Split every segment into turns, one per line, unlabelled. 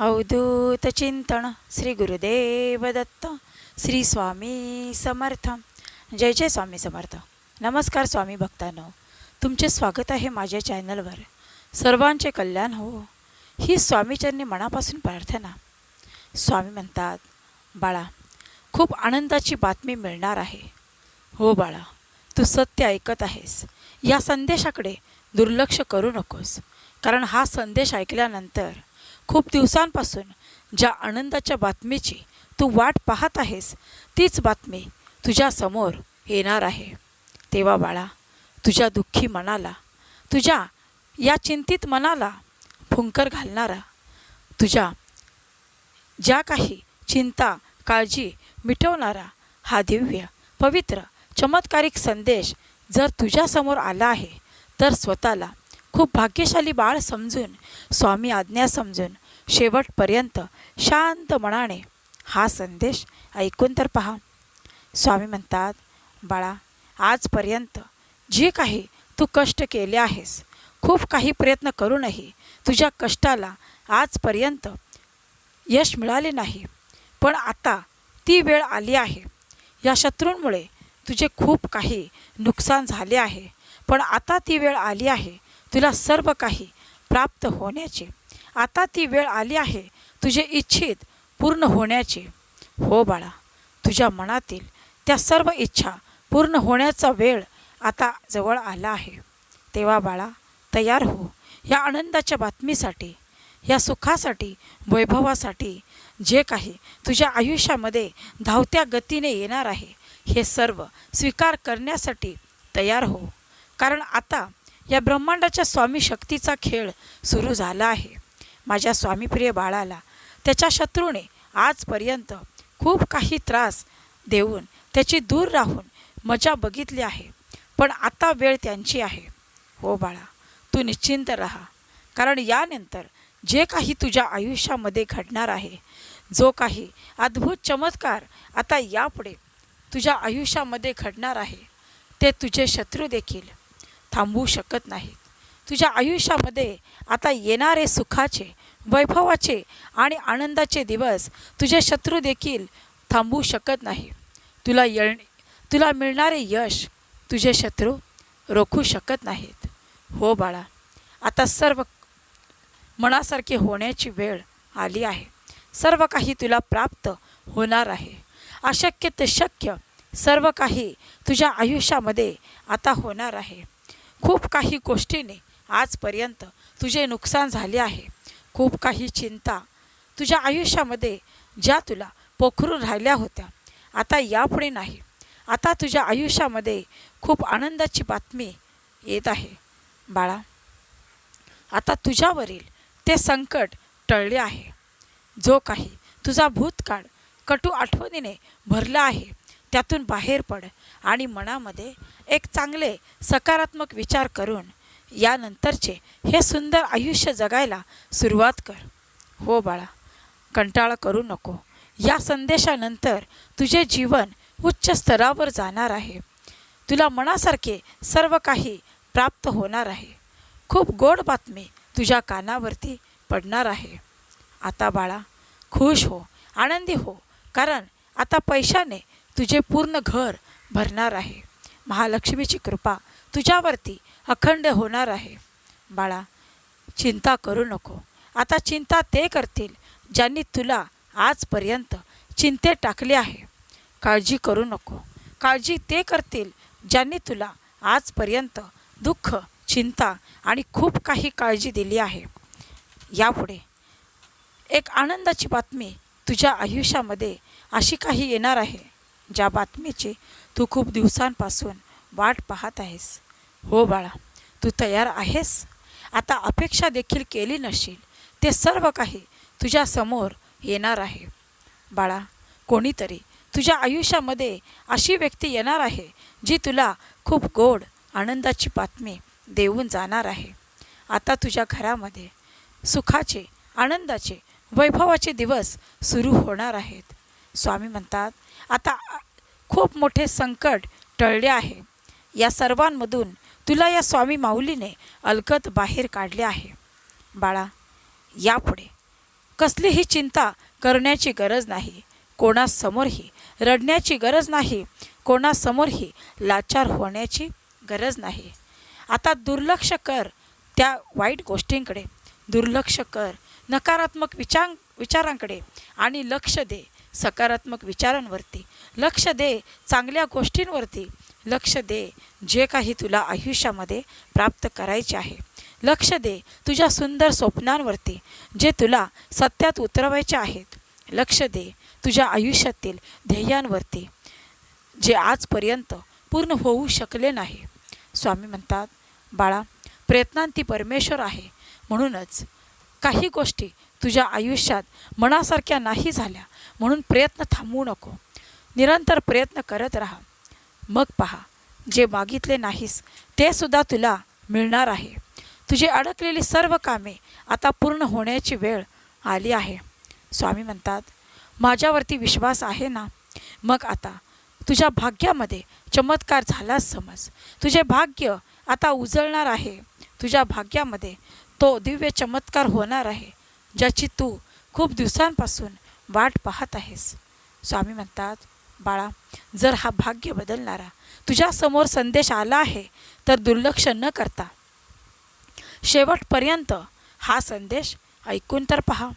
अवधूत चिंतन श्री गुरुदेव दत्त श्री स्वामी समर्थ. जय जय स्वामी समर्थ. नमस्कार स्वामी भक्तांनो. तुमचे स्वागत आहे माझ्या चॅनलवर. सर्वांचे कल्याण हो. ही स्वामीचरणी मनापासून प्रार्थना. स्वामी म्हणतात बाळा खूप आनंदाची बातमी मिळणार आहे. हो बाळा तू सत्य ऐकत आहेस. या संदेशाकडे दुर्लक्ष करू नकोस. कारण हा संदेश ऐकल्यानंतर खूप दिवसांपासून ज्या आनंदाच्या बातमीची तू वाट पाहत आहेस तीच बातमी तुझ्यासमोर येणार आहे. तेव्हा बाळा तुझ्या दुःखी मनाला तुझ्या या चिंतित मनाला फुंकर घालणारा तुझ्या ज्या काही चिंता काळजी मिटवणारा हा दिव्य पवित्र चमत्कारिक संदेश जर तुझ्यासमोर आला आहे तर स्वतःला खूप भाग्यशाली बाळ समजून स्वामी आज्ञा समजून शेवटपर्यंत शांत मनाने हा संदेश ऐकून तर पहा. स्वामी म्हणतात बाळा आजपर्यंत जे काही तू कष्ट केले आहेस खूप काही प्रयत्न करूनही तुझ्या कष्टाला आजपर्यंत यश मिळाले नाही. पण आता ती वेळ आली आहे. या शत्रूंमुळे तुझे खूप काही नुकसान झाले आहे. पण आता ती वेळ आली आहे. तुला सर्व काही प्राप्त होण्याचे. आता ती वेळ आली आहे. तुझे इच्छित पूर्ण होण्याचे. हो बाळा तुझ्या मनातील त्या सर्व इच्छा पूर्ण होण्याचा वेळ आता जवळ आला आहे. तेव्हा बाळा तयार हो. या आनंदाच्या बातमीसाठी या सुखासाठी वैभवासाठी जे काही तुझ्या आयुष्यामध्ये धावत्या गतीने येणार आहे हे सर्व स्वीकार करण्यासाठी तयार हो. कारण आता या ब्रह्मांडाच्या स्वामी शक्तीचा खेळ सुरू झाला आहे. माझ्या स्वामीप्रिय बाळाला त्याच्या शत्रूने आजपर्यंत खूप काही त्रास देऊन त्याची दूर राहून मजा बघितली आहे. पण आता वेळ त्यांची आहे. हो बाळा तू निश्चिंत राहा. कारण यानंतर जे काही तुझ्या आयुष्यामध्ये घडणार आहे जो काही अद्भुत चमत्कार आता यापुढे तुझ्या आयुष्यामध्ये घडणार आहे ते तुझे शत्रू देखील थांबवू शकत नाहीत. तुझ्या आयुष्यामध्ये आता येणारे सुखाचे वैभवाचे आणि आनंदाचे दिवस तुझे शत्रू देखील थांबवू शकत नाही. तुला येळ तुला मिळणारे यश तुझे शत्रू रोखू शकत नाहीत. हो बाळा आता सर्व मनासारखे होण्याची वेळ आली आहे. सर्व काही तुला प्राप्त होणार आहे. अशक्य ते शक्य सर्व काही तुझ्या आयुष्यामध्ये आता होणार आहे. खूप काही गोष्टीने आजपर्यंत तुझे नुकसान झाले आहे. खूप काही चिंता तुझ्या आयुष्यामध्ये ज्या तुला पोखरून राहिल्या होत्या आता यापुढे नाही. आता तुझ्या आयुष्यामध्ये खूप आनंदाची बातमी येत आहे. बाळा आता तुझ्यावरील ते संकट टळले आहे. जो काही तुझा भूतकाळ कटू आठवणीने भरला आहे त्यातून बाहेर पड आणि मनामध्ये एक चांगले सकारात्मक विचार करून यानंतरचे हे सुंदर आयुष्य जगायला सुरुवात कर. हो बाळा कंटाळा करू नको. या संदेशानंतर तुझे जीवन उच्च स्तरावर जाणार आहे. तुला मनासारखे सर्व काही प्राप्त होणार आहे. खूप गोड बातमी तुझ्या कानावरती पडणार आहे. आता बाळा खुश हो आनंदी हो कारण आता पैशाने तुझे पूर्ण घर भरणार आहे. महालक्ष्मीची कृपा तुझ्यावरती अखंड होणार आहे. बाळा चिंता करू नको. आता चिंता ते करतील ज्यांनी तुला आजपर्यंत चिंतेत टाकले आहे. काळजी करू नको. काळजी ते करतील ज्यांनी तुला आजपर्यंत दुःख चिंता आणि खूप काही काळजी दिली आहे. यापुढे एक आनंदाची बातमी तुझ्या आयुष्यामध्ये अशी काही येणार आहे. ज्या बातमीची तू खूप दिवसांपासून वाट पाहत आहेस. हो बाळा तू तयार आहेस? आता अपेक्षा देखील केली नशील. ते सर्व काही तुझ्यासमोर येणार आहे. बाळा कोणीतरी तुझ्या आयुष्यामध्ये अशी व्यक्ती येणार आहे जी तुला खूप गोड आनंदाची बातमी देऊन जाणार आहे. आता तुझ्या घरामध्ये सुखाचे आनंदाचे वैभवाचे दिवस सुरू होणार आहेत. स्वामी म्हणतात आता खूप मोठे संकट टळले आहे. या सर्वांमधून तुला या स्वामी माऊलीने अलगत बाहेर काढले आहे. बाळा यापुढे कसलीही चिंता करण्याची गरज नाही. कोणासमोरही रडण्याची गरज नाही. कोणासमोरही लाचार होण्याची गरज नाही. आता दुर्लक्ष कर त्या वाईट गोष्टींकडे. दुर्लक्ष कर नकारात्मक विचार विचारांकडे आणि लक्ष दे. सकारात्मक विचारांवरती. लक्ष दे चांगल्या गोष्टींवरती. लक्ष दे जे काही तुला आयुष्यामध्ये प्राप्त करायचे आहे. लक्ष दे तुझ्या सुंदर स्वप्नांवरती जे तुला सत्यात उतरवायचे आहेत. लक्ष दे तुझ्या आयुष्यातील ध्येयांवरती जे आजपर्यंत पूर्ण होऊ शकले नाही. स्वामी म्हणतात बाळा प्रयत्नांती परमेश्वर आहे. म्हणूनच काही गोष्टी तुझ्या आयुष्यात मनासारख्या नाही झाल्या. म्हणून प्रयत्न थांबवू नको. निरंतर प्रयत्न करत राहा. मग पहा जे मागितले नाहीस ते सुद्धा तुला मिळणार आहे. तुझी अडकलेली सर्व कामे आता पूर्ण होण्याची वेळ आली आहे. स्वामी म्हणतात माझ्यावरती विश्वास आहे ना? मग आता तुझ्या भाग्यामध्ये चमत्कार झालाच समज. तुझे भाग्य आता उजळणार आहे. तुझ्या भाग्यामध्ये तो दिव्य चमत्कार होणार आहे ज्याची तू खूप दिवसांपासून वाट पाहत आहेस. स्वामी म्हणतात बाळा जर हा भाग्य बदलणारा तुझ्यासमोर संदेश आला आहे तर दुर्लक्ष न करता शेवटपर्यंत हा संदेश ऐकून तर पहा.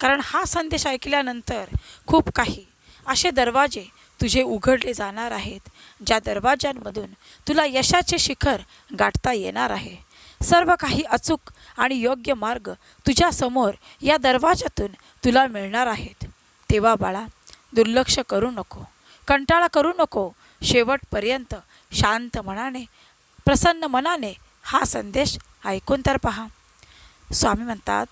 कारण हा संदेश ऐकल्यानंतर खूप काही असे दरवाजे तुझे उघडले जाणार आहेत ज्या दरवाजांमधून तुला यशाचे शिखर गाठता येणार आहे. सर्व काही अचूक आणि योग्य मार्ग तुझ्यासमोर या दरवाजातून तुला मिळणार आहेत. तेव्हा बाळा दुर्लक्ष करू नको. कंटाळा करू नको. शेवटपर्यंत शांत मनाने प्रसन्न मनाने हा संदेश ऐकून तर पहा. स्वामी म्हणतात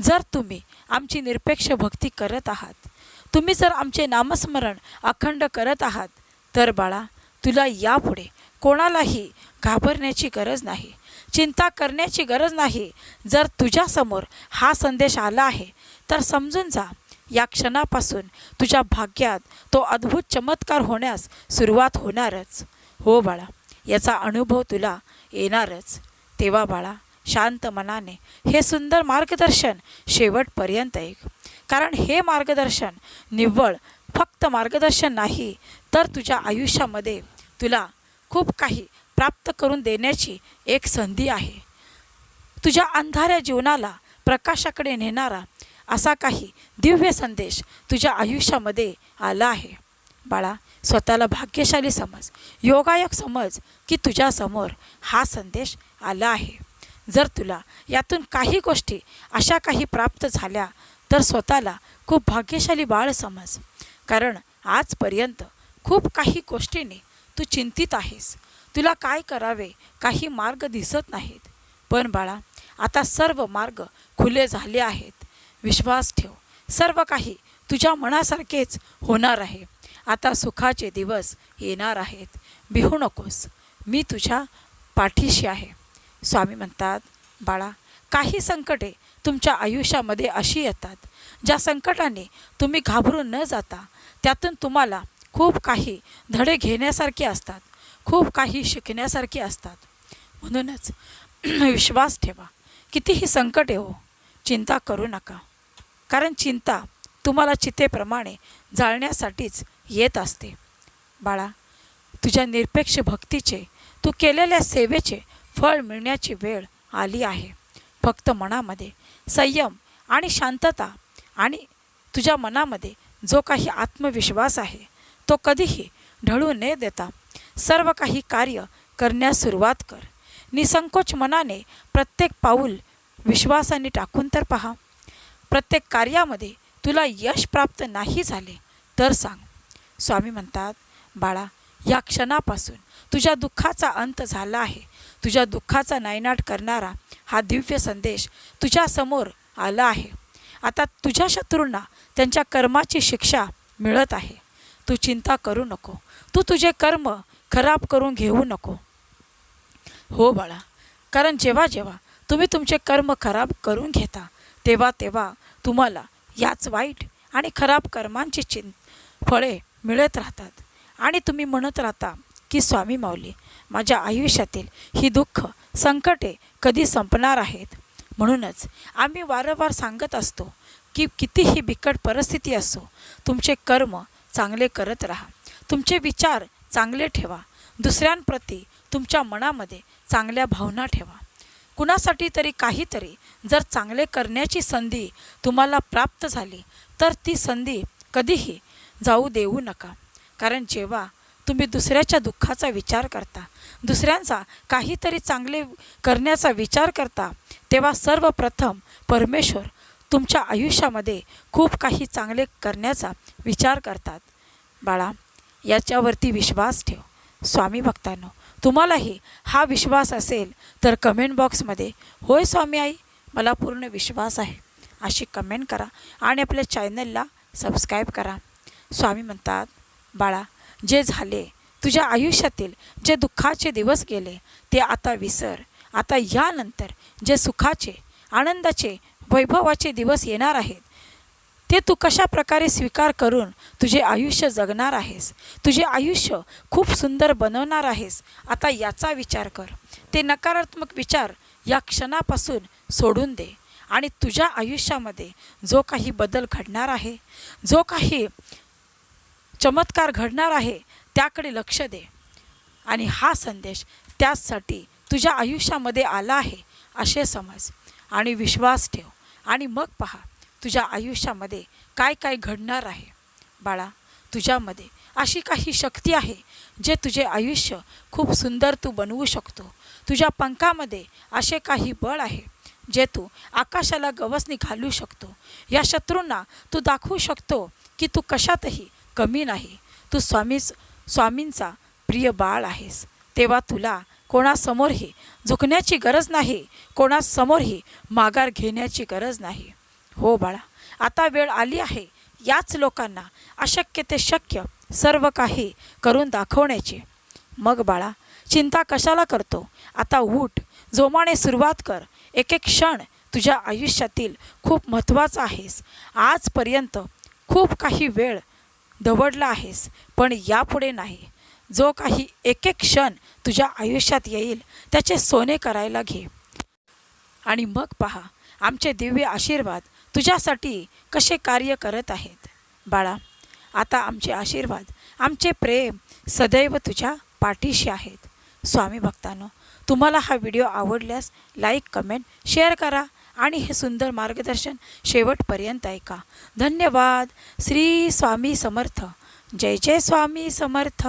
जर तुम्ही आमची निरपेक्ष भक्ती करत आहात तुम्ही जर आमचे नामस्मरण अखंड करत आहात तर बाळा तुला यापुढे कोणालाही घाबरण्याची गरज नाही. चिंता करण्याची गरज नाही. जर तुझ्यासमोर हा संदेश आला आहे तर समजून जा या क्षणापासून तुझ्या भाग्यात तो अद्भुत चमत्कार होण्यास सुरुवात होणारच. हो बाळा याचा अनुभव तुला येणारच. तेव्हा बाळा शांत मनाने हे सुंदर मार्गदर्शन शेवटपर्यंत ऐक. कारण हे मार्गदर्शन निव्वळ फक्त मार्गदर्शन नाही तर तुझ्या आयुष्यामध्ये तुला खूप काही प्राप्त करून देण्याची एक संधी आहे. तुझ्या अंधाऱ्या जीवनाला प्रकाशाकडे नेणारा असा काही दिव्य संदेश तुझ्या आयुष्यामध्ये आला आहे. बाळा स्वतःला भाग्यशाली समज. योगायोग समज की तुझ्यासमोर हा संदेश आला आहे. जर तुला यातून काही गोष्टी अशा काही प्राप्त झाल्या तर स्वतःला खूप भाग्यशाली बाळ समज. कारण आजपर्यंत खूप काही गोष्टींनी तू चिंतित आहेस. तुला काय करावे? काही मार्ग दिसत नाहीत. पण बाळा आता सर्व मार्ग खुले झाले आहेत. विश्वास ठेव. सर्व काही तुझ्या मनासारखेच होणार आहे. आता सुखाचे दिवस येणार आहेत. बिहू नकोस. मी तुझ्या पाठीशी आहे. स्वामी म्हणतात बाळा काही संकटे तुमच्या आयुष्यामध्ये अशी येतात ज्या संकटाने तुम्ही घाबरून न जाता त्यातून तुम्हाला खूप काही धडे घेण्यासारखे असतात. खूप काही शिकण्यासारखे असतात. म्हणूनच विश्वास ठेवा. कितीही संकट येवो चिंता करू नका. कारण चिंता तुम्हाला चितेप्रमाणे जाळण्यासाठीच येत असते. बाळा तुझ्या निरपेक्ष भक्तीचे तू केलेल्या सेवेचे फळ मिळण्याची वेळ आली आहे. फक्त मनामध्ये संयम आणि शांतता आणि तुझ्या मनामध्ये जो काही आत्मविश्वास आहे तो कधीही ढळू न देता सर्व काही कार्य करण्यास सुरुवात कर. निसंकोच मनाने प्रत्येक पाऊल विश्वासाने टाकून तर पहा. प्रत्येक कार्यामध्ये तुला यश प्राप्त नाही झाले तर सांग. स्वामी म्हणतात बाळा या क्षणापासून तुझ्या दुःखाचा अंत झाला आहे. तुझ्या दुःखाचा नायनाट करणारा हा दिव्य संदेश तुझ्यासमोर आला आहे. आता तुझ्या शत्रूंना त्यांच्या कर्माची शिक्षा मिळत आहे. तू चिंता करू नको. तू तुझे कर्म खराब करून घेऊ नको. हो बाळा कारण जेव्हा जेव्हा तुम्ही तुमचे कर्म खराब करून घेता तेव्हा तेव्हा तुम्हाला याच वाईट आणि खराब कर्मांची चिं फळे मिळत राहतात. आणि तुम्ही म्हणत राहता की स्वामी माऊली माझ्या आयुष्यातील ही दुःख संकटे कधी संपणार आहेत? म्हणूनच आम्ही वारंवार सांगत असतो की कितीही बिकट परिस्थिती असो तुमचे कर्म चांगले करत राहा. तुमचे विचार चांगले ठेवा. दुसऱ्यांप्रती तुमच्या मनामध्ये चांगल्या भावना ठेवा. कुणासाठी तरी काहीतरी जर चांगले करण्याची संधी तुम्हाला प्राप्त झाली तर ती संधी कधीही जाऊ देऊ नका. कारण जेव्हा तुम्ही दुसऱ्याच्या दुःखाचा विचार करता दुसऱ्यांचा काहीतरी चांगले करण्याचा विचार करता तेव्हा सर्वप्रथम परमेश्वर तुमच्या आयुष्यामध्ये खूप काही चांगले करण्याचा विचार करतात. बाळा याच्यावरती विश्वास ठेव. स्वामी भक्तांनो तुम्हालाही हा विश्वास असेल तर कमेंट बॉक्समध्ये होय स्वामी आई मला पूर्ण विश्वास आहे. अशी कमेंट करा आणि आपल्या चॅनलला सबस्क्राईब करा. स्वामी म्हणतात बाळा जे झाले तुझ्या आयुष्यातील जे दुःखाचे दिवस गेले ते आता विसर. आता यानंतर जे सुखाचे आनंदाचे वैभवाचे दिवस येणार आहेत ते तू कशा प्रकारे स्वीकार करून तुझे आयुष्य जगणार आहेस? तुझे आयुष्य खूप सुंदर बनवणार आहेस? आता याचा विचार कर. ते नकारात्मक विचार या क्षणापासून सोडून दे आणि तुझ्या आयुष्यामध्ये जो काही बदल घडणार आहे जो काही चमत्कार घडणार आहे त्याकडे लक्ष दे. आणि हा संदेश त्याचसाठी तुझ्या आयुष्यामध्ये आला आहे असे समज आणि विश्वास ठेव. आणि मग पहा तुझ्या आयुष्यामध्ये काय काय घडणार आहे? बाळा तुझ्यामध्ये अशी काही शक्ती आहे जे तुझे आयुष्य खूप सुंदर तू बनवू शकतो. तुझ्या पंखामध्ये असे काही बळ आहे जे तू आकाशाला गवसनी घालू शकतो. या शत्रूंना तू दाखवू शकतो की तू कशातही कमी नाही. तू स्वामीच स्वामींचा प्रिय बाळ आहेस. तेव्हा तुला कोणासमोरही झुकण्याची गरज नाही कोणासमोरही माघार घेण्याची गरज नाही. हो बाळा आता वेळ आली आहे. याच लोकांना अशक्य ते शक्य सर्व काही करून दाखवण्याची. मग बाळा चिंता कशाला करतो? आता उठ जोमाने सुरुवात कर. एक एक क्षण तुझ्या आयुष्यातील खूप महत्त्वाचा आहेस. आजपर्यंत खूप काही वेळ दवडला आहेस पण यापुढे नाही. जो काही एक एक क्षण तुझ्या आयुष्यात येईल त्याचे सोने करायला घे. आणि मग पहा आमचे दिव्य आशीर्वाद तुझ्यासाठी कसे कार्य करत आहेत? बाळा आता आमचे आशीर्वाद आमचे प्रेम सदैव तुझ्या पाठीशी आहेत. स्वामी भक्तांनो तुम्हाला हा व्हिडिओ आवडल्यास लाईक कमेंट शेअर करा आणि हे सुंदर मार्गदर्शन शेवटपर्यंत ऐका. धन्यवाद. श्री स्वामी समर्थ. जय जय स्वामी समर्थ.